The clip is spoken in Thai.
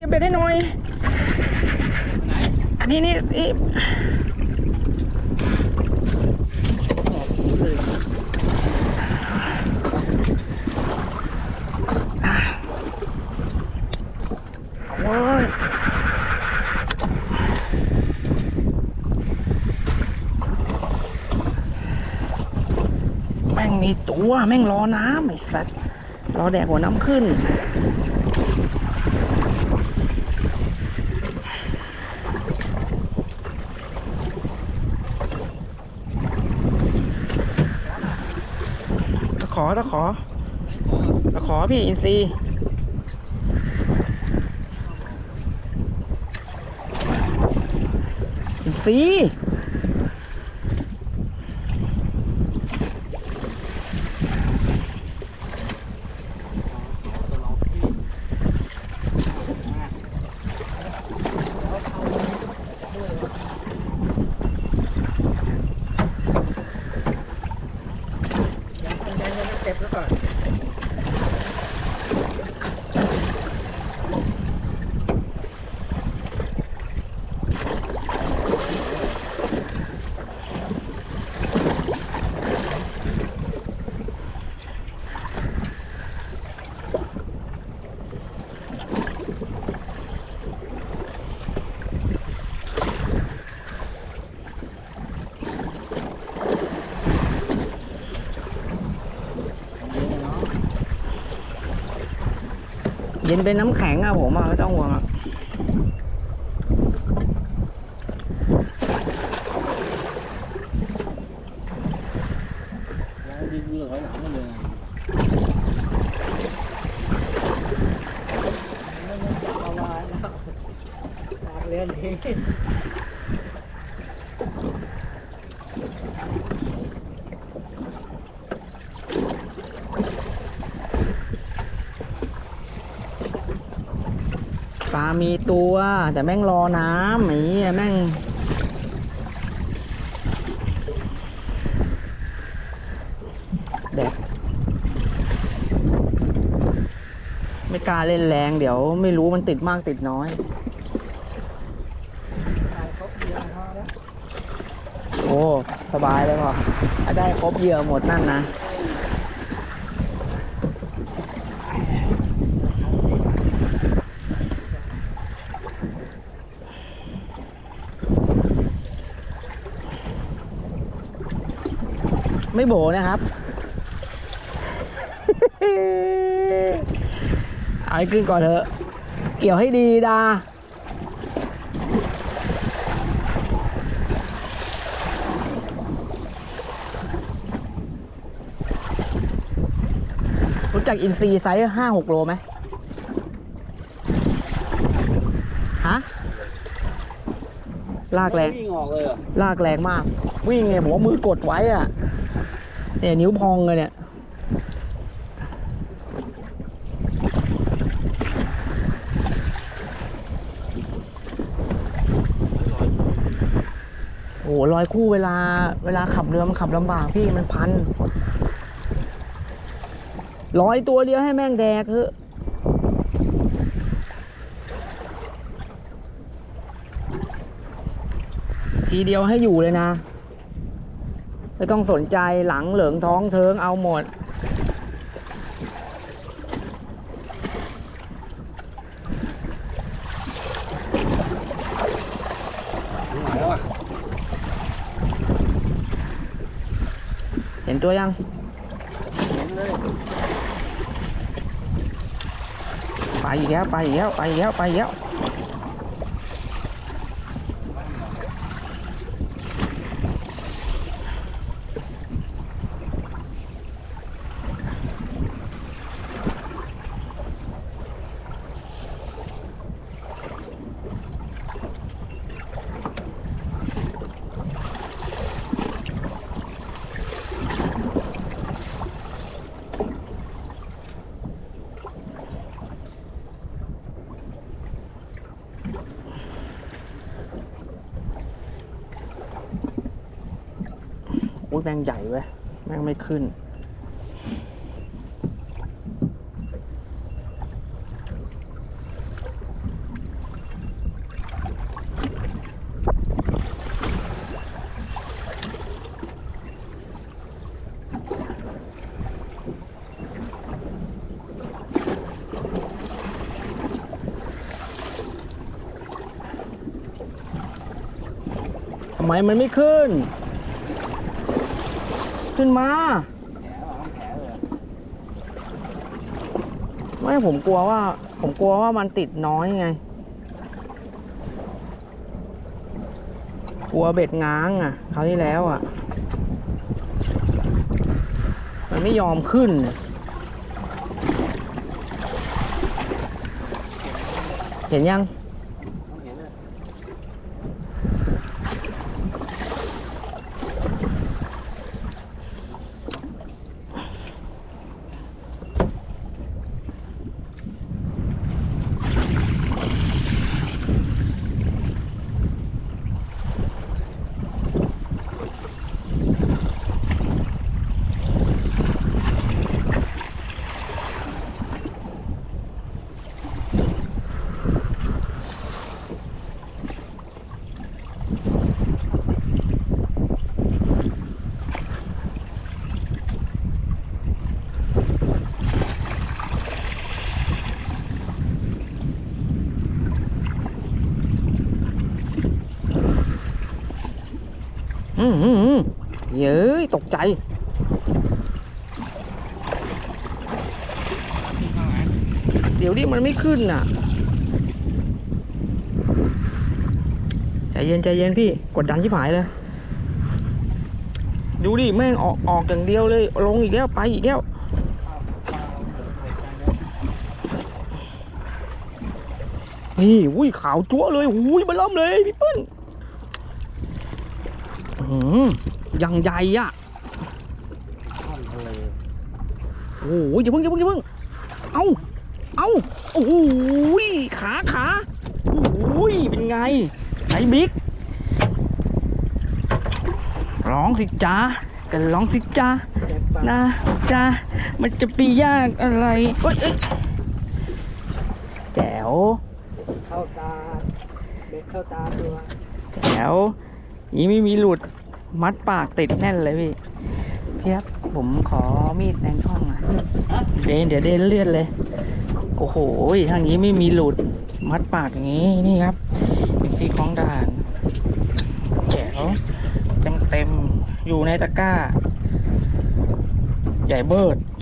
เก็บเบ็ดให้หน่อยไหนอันนี้นี่นี่แม่งมีตัว แม่งรอน้ำไอ้สัตว์รอแดกหัวน้ำขึ้น ตะขอตะขอตะขอพี่อินซีอินซีย์ เย็นเป็นน้ำแข็งอะผมอะไม่ต้องห่วงอะเรือถอยหลังมาเลยเล่น ปลามีตัว แต่แม่งรอน้ำไอ้เหี้แม่งแดกไม่กล้าเล่นแรงเดี๋ยวไม่รู้มันติดมากติดน้อย โอ้ สบายเลยพอได้ครบเหยื่อหมดนั่นนะ ไม่โบนะครับ เอาให้ขึ้นก่อนเถอะ เกี่ยวให้ดีดา รู้จักอินซีไซส์ห้าหกโลไหมฮะ ลากแรง วิ่งออกเลยเหรอลากแรงมาก วิ่งไงผมว่ามือกดไว้อะเนี่ยนิ้วพองเลยเนี่ยโอ้โหรอยคู่เวลาเวลาขับเรือมันขับลำบากพี่มันพันร้อยตัวเดียวให้แม่งแดกเถอะ ทีเดียวให้อยู่เลยนะ ไม่ต้องสนใจหลังเหลืองท้องเทิงเอาหมด เห็นตัวยังเห็นเลยไปอีกแล้วไปอีกแล้วไปอีกแล้วไปอีกแล้ว้ยแมงใหญ่เว้ย แมงไม่ขึ้น ทำไมมันไม่ขึ้น ขึ้นมา ไม่ผมกลัวว่า ผมกลัวว่ามันติดน้อยไง กลัวเบ็ดง้างอะคราวที่แล้วอะ มันไม่ยอมขึ้นเห็นยัง ต้องเห็นเลย อืมอืมอืม เย้ยตกใจเดี๋ยวดิมันไม่ขึ้นน่ะ ใจเย็นใจเย็นพี่ กดดันชิบหายเลย ดูดิแม่งออกออกอย่างเดียวเลย ลงอีกแล้วไปอีกแล้วนี่อุ้ยขาวจั๊วเลยอุ้ยมาเริ่มเลยพี่เปิ้ล ยังใหญ่อะข้ามทะเลโอ้โหอย่าเพิ่งอย่าเพิ่งอย่าเพิ่งเอาเอาโอ้โหขาขาโอ้ยเป็นไงไอ้บิ๊กร้องสิจ้ากันร้องสิจ้าเจ็บปากนะจ้ามันจะไปยากอะไรเอ้ยเอ้ยแจ๋วเข้าตาเบ็ดเข้าตาตัวแจ๋วนี่ไม่มีหลุด มัดปากติดแน่นเลยพี่พี่ครับผมขอมีดแทงช่องนะเดนเดี๋ยวเดนเลือดเลย โอ้โหทางนี้ไม่มีหลุดมัดปากอย่างนี้นี่ครับเป็นที่ของด่านแจ๋วเต็มเต็มอยู่ในตะกร้า ใหญ่เบิด